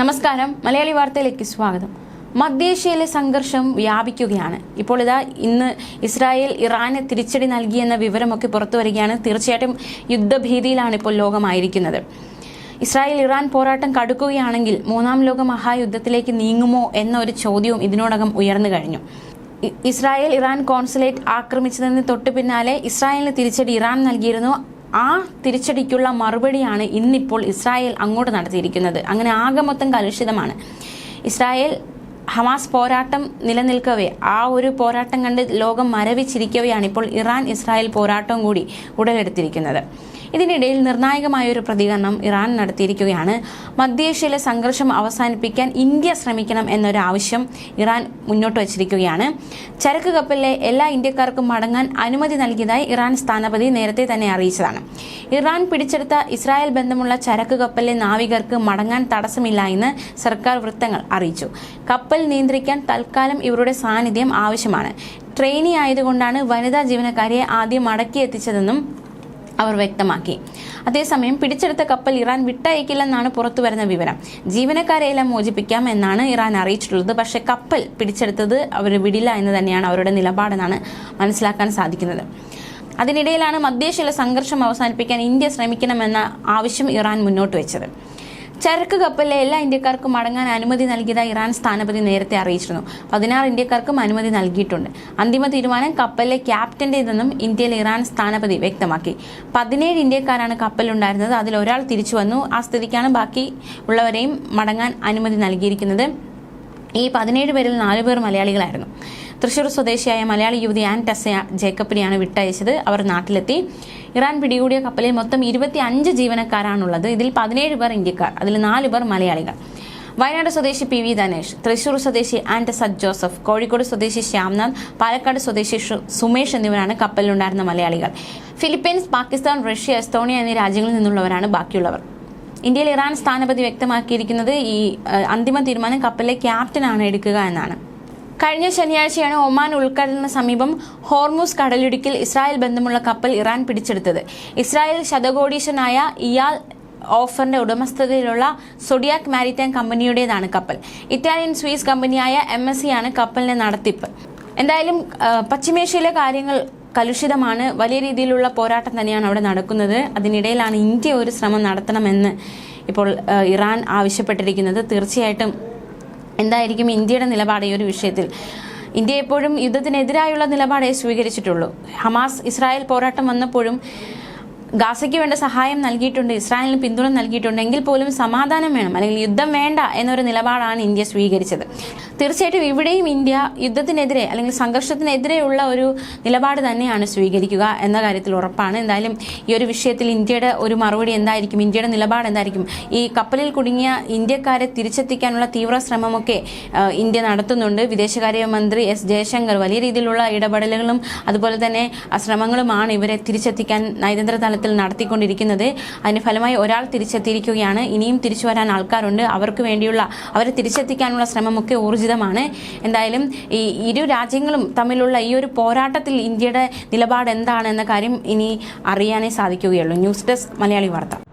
നമസ്കാരം. മലയാളി വാർത്തയിലേക്ക് സ്വാഗതം. മധ്യേഷ്യയിലെ സംഘർഷം വ്യാപിക്കുകയാണ്. ഇപ്പോൾ ഇതാ ഇന്ന് ഇസ്രായേൽ ഇറാന് തിരിച്ചടി നൽകിയെന്ന വിവരമൊക്കെ പുറത്തു വരികയാണ്. തീർച്ചയായിട്ടും യുദ്ധഭീതിയിലാണ് ഇപ്പോൾ ലോകമായിരിക്കുന്നത്. ഇസ്രായേൽ ഇറാൻ പോരാട്ടം കടുക്കുകയാണെങ്കിൽ മൂന്നാം ലോക മഹായുദ്ധത്തിലേക്ക് നീങ്ങുമോ എന്ന ഒരു ചോദ്യവും ഇതിനോടകം ഉയർന്നു കഴിഞ്ഞു. ഇസ്രായേൽ ഇറാൻ കോൺസുലേറ്റ് ആക്രമിച്ചതിന് തൊട്ടു പിന്നാലെ ഇസ്രായേലിന് തിരിച്ചടി ഇറാൻ നൽകിയിരുന്നു. ആ തിരിച്ചടിക്കുള്ള മറുപടിയാണ് ഇന്നിപ്പോൾ ഇസ്രായേൽ അങ്ങോട്ട് നടത്തിയിരിക്കുന്നത്. അങ്ങനെ ആകെ മൊത്തം കലുഷിതമാണ്. ഇസ്രായേൽ ഹമാസ് പോരാട്ടം നിലനിൽക്കവേ ആ ഒരു പോരാട്ടം കണ്ട് ലോകം മരവിച്ചിരിക്കവെയാണ് ഇപ്പോൾ ഇറാൻ ഇസ്രായേൽ പോരാട്ടം കൂടി ഉടലെടുത്തിരിക്കുന്നത്. ഇതിനിടയിൽ നിർണായകമായ ഒരു പ്രതികരണം ഇറാൻ നടത്തിയിരിക്കുകയാണ്. മധ്യേഷ്യയിലെ സംഘർഷം അവസാനിപ്പിക്കാൻ ഇന്ത്യ ശ്രമിക്കണം എന്നൊരു ആവശ്യം ഇറാൻ മുന്നോട്ട് വച്ചിരിക്കുകയാണ്. ചരക്ക് കപ്പലിലെ എല്ലാ ഇന്ത്യക്കാർക്കും മടങ്ങാൻ അനുമതി നൽകിയതായി ഇറാൻ സ്ഥാനപതി നേരത്തെ തന്നെ അറിയിച്ചതാണ്. ഇറാൻ പിടിച്ചെടുത്ത ഇസ്രായേൽ ബന്ധമുള്ള ചരക്ക് കപ്പലിലെ നാവികർക്ക് മടങ്ങാൻ തടസ്സമില്ല എന്ന് സർക്കാർ വൃത്തങ്ങൾ അറിയിച്ചു. കപ്പൽ നിയന്ത്രിക്കാൻ തൽക്കാലം ഇവരുടെ സാന്നിധ്യം ആവശ്യമാണ്. ട്രെയിനി ആയതുകൊണ്ടാണ് വനിതാ ജീവനക്കാരെ ആദ്യം മടക്കി എത്തിച്ചതെന്നും അവർ വ്യക്തമാക്കി. അതേസമയം പിടിച്ചെടുത്ത കപ്പൽ ഇറാൻ വിട്ടയക്കില്ലെന്നാണ് പുറത്തു വരുന്ന വിവരം. ജീവനക്കാരെയെല്ലാം മോചിപ്പിക്കാം എന്നാണ് ഇറാൻ അറിയിച്ചിട്ടുള്ളത്. പക്ഷേ കപ്പൽ പിടിച്ചെടുത്തത് അവർ വിടില്ല എന്ന് തന്നെയാണ് അവരുടെ നിലപാടെന്നാണ് മനസ്സിലാക്കാൻ സാധിക്കുന്നത്. അതിനിടയിലാണ് മധ്യേഷ്യയിലെ സംഘർഷം അവസാനിപ്പിക്കാൻ ഇന്ത്യ ശ്രമിക്കണമെന്ന ആവശ്യം ഇറാൻ മുന്നോട്ട് വെച്ചത്. ചരക്ക് കപ്പലിലെ എല്ലാ ഇന്ത്യക്കാർക്കും മടങ്ങാൻ അനുമതി നൽകിയതായി ഇറാൻ സ്ഥാനപതി നേരത്തെ അറിയിച്ചിരുന്നു. പതിനാറ് ഇന്ത്യക്കാർക്കും അനുമതി നൽകിയിട്ടുണ്ട്. അന്തിമ തീരുമാനം കപ്പലിലെ ക്യാപ്റ്റന്റേതെന്നും ഇന്ത്യയിലെ ഇറാൻ സ്ഥാനപതി വ്യക്തമാക്കി. പതിനേഴ് ഇന്ത്യക്കാരാണ് കപ്പലുണ്ടായിരുന്നത് അതിൽ ഒരാൾ തിരിച്ചു വന്നു. ആ സ്ഥിതിക്കാണ് ബാക്കി ഉള്ളവരെയും മടങ്ങാൻ അനുമതി നൽകിയിരിക്കുന്നത്. ഈ പതിനേഴ് പേരിൽ നാലു പേർ മലയാളികളായിരുന്നു. തൃശൂർ സ്വദേശിയായ മലയാളി യുവതി ആൻ ടെസ ജേക്കബിനെയാണ് വിട്ടയച്ചത്. അവർ നാട്ടിലെത്തി. ഇറാൻ പിടികൂടിയ കപ്പലിൽ മൊത്തം ഇരുപത്തി അഞ്ച് ജീവനക്കാരാണുള്ളത്. ഇതിൽ പതിനേഴ് പേർ ഇന്ത്യക്കാർ അതിൽ നാല് പേർ മലയാളികൾ. വയനാട് സ്വദേശി പി വി ധനേഷ് തൃശൂർ സ്വദേശി ആന്റസദ് ജോസഫ് കോഴിക്കോട് സ്വദേശി ശ്യാംനാഥ് പാലക്കാട് സ്വദേശി സുമേഷ് എന്നിവരാണ് കപ്പലിലുണ്ടായിരുന്ന മലയാളികൾ. ഫിലിപ്പീൻസ് പാകിസ്ഥാൻ റഷ്യ എസ്തോണിയ എന്നീ രാജ്യങ്ങളിൽ നിന്നുള്ളവരാണ് ബാക്കിയുള്ളവർ. ഇന്ത്യയിൽ ഇറാൻ സ്ഥാനപതി വ്യക്തമാക്കിയിരിക്കുന്നത് ഈ അന്തിമ തീരുമാനം കപ്പലിലെ ക്യാപ്റ്റനാണ് എടുക്കുക എന്നാണ്. കഴിഞ്ഞ ശനിയാഴ്ചയാണ് ഒമാൻ ഉൾക്കടലിന് സമീപം ഹോർമൂസ് കടലിടുക്കിൽ ഇസ്രായേൽ ബന്ധമുള്ള കപ്പൽ ഇറാൻ പിടിച്ചെടുത്തത്. ഇസ്രായേൽ ശതകോടീശനായ ഇയാൾ ഓഫറിന്റെ ഉടമസ്ഥതയിലുള്ള സൊഡിയാക് മാരിടൈം കമ്പനിയുടേതാണ് കപ്പൽ. ഇറ്റാലിയൻ സ്വീസ് കമ്പനിയായ എം എസ് സി ആണ് കപ്പലിന്റെ നടത്തിപ്പ്. എന്തായാലും പശ്ചിമേഷ്യയിലെ കാര്യങ്ങൾ കലുഷിതമാണ്. വലിയ രീതിയിലുള്ള പോരാട്ടം തന്നെയാണ് അവിടെ നടക്കുന്നത്. അതിനിടയിലാണ് ഇന്ത്യ ഒരു ശ്രമം നടത്തണമെന്ന് ഇപ്പോൾ ഇറാൻ ആവശ്യപ്പെട്ടിരിക്കുന്നത്. തീർച്ചയായിട്ടും എന്തായിരിക്കും ഇന്ത്യയുടെ നിലപാട് ഈ ഒരു വിഷയത്തിൽ? ഇന്ത്യ എപ്പോഴും യുദ്ധത്തിനെതിരായുള്ള നിലപാടേ സ്വീകരിച്ചിട്ടുള്ളൂ. ഹമാസ് ഇസ്രായേൽ പോരാട്ടം വന്നപ്പോഴും ഗാസയ്ക്ക് വേണ്ട സഹായം നൽകിയിട്ടുണ്ട് ഇസ്രായേലിന് പിന്തുണ നൽകിയിട്ടുണ്ട് എങ്കിൽ പോലും സമാധാനം വേണം അല്ലെങ്കിൽ യുദ്ധം വേണ്ട എന്നൊരു നിലപാടാണ് ഇന്ത്യ സ്വീകരിച്ചത്. തീർച്ചയായിട്ടും ഇവിടെയും ഇന്ത്യ യുദ്ധത്തിനെതിരെ അല്ലെങ്കിൽ സംഘർഷത്തിനെതിരെയുള്ള ഒരു നിലപാട് തന്നെയാണ് സ്വീകരിക്കുക എന്ന കാര്യത്തിൽ ഉറപ്പാണ്. എന്തായാലും ഈ ഒരു വിഷയത്തിൽ ഇന്ത്യയുടെ ഒരു മറുപടി എന്തായിരിക്കും ഇന്ത്യയുടെ നിലപാട് എന്തായിരിക്കും ഈ കപ്പലിൽ കുടുങ്ങിയ ഇന്ത്യക്കാരെ തിരിച്ചെത്തിക്കാനുള്ള തീവ്ര ശ്രമമൊക്കെ ഇന്ത്യ നടത്തുന്നുണ്ട്. വിദേശകാര്യ മന്ത്രി എസ് ജയശങ്കർ വലിയ രീതിയിലുള്ള ഇടപെടലുകളും അതുപോലെ തന്നെ ശ്രമങ്ങളുമാണ് ഇവരെ തിരിച്ചെത്തിക്കാൻ നയതന്ത്ര തലത്തിൽ നടത്തിക്കൊണ്ടിരിക്കുന്നത്. അതിന് ഫലമായി ഒരാൾ തിരിച്ചെത്തിയിരിക്കുകയാണ്. ഇനിയും തിരിച്ചു വരാൻ ആൾക്കാരുണ്ട്. അവർക്ക് വേണ്ടിയുള്ള അവരെ തിരിച്ചെത്തിക്കാനുള്ള ശ്രമമൊക്കെ ഊർജിതമാണ്. എന്തായാലും ഈ ഇരു രാജ്യങ്ങളും തമ്മിലുള്ള ഈ ഒരു പോരാട്ടത്തിൽ ഇന്ത്യയുടെ നിലപാട് എന്താണ് എന്ന കാര്യം ഇനി അറിയാനേ സാധിക്കുകയുള്ളൂ. ന്യൂസ് ഡെസ്ക് മലയാളി വാർത്ത.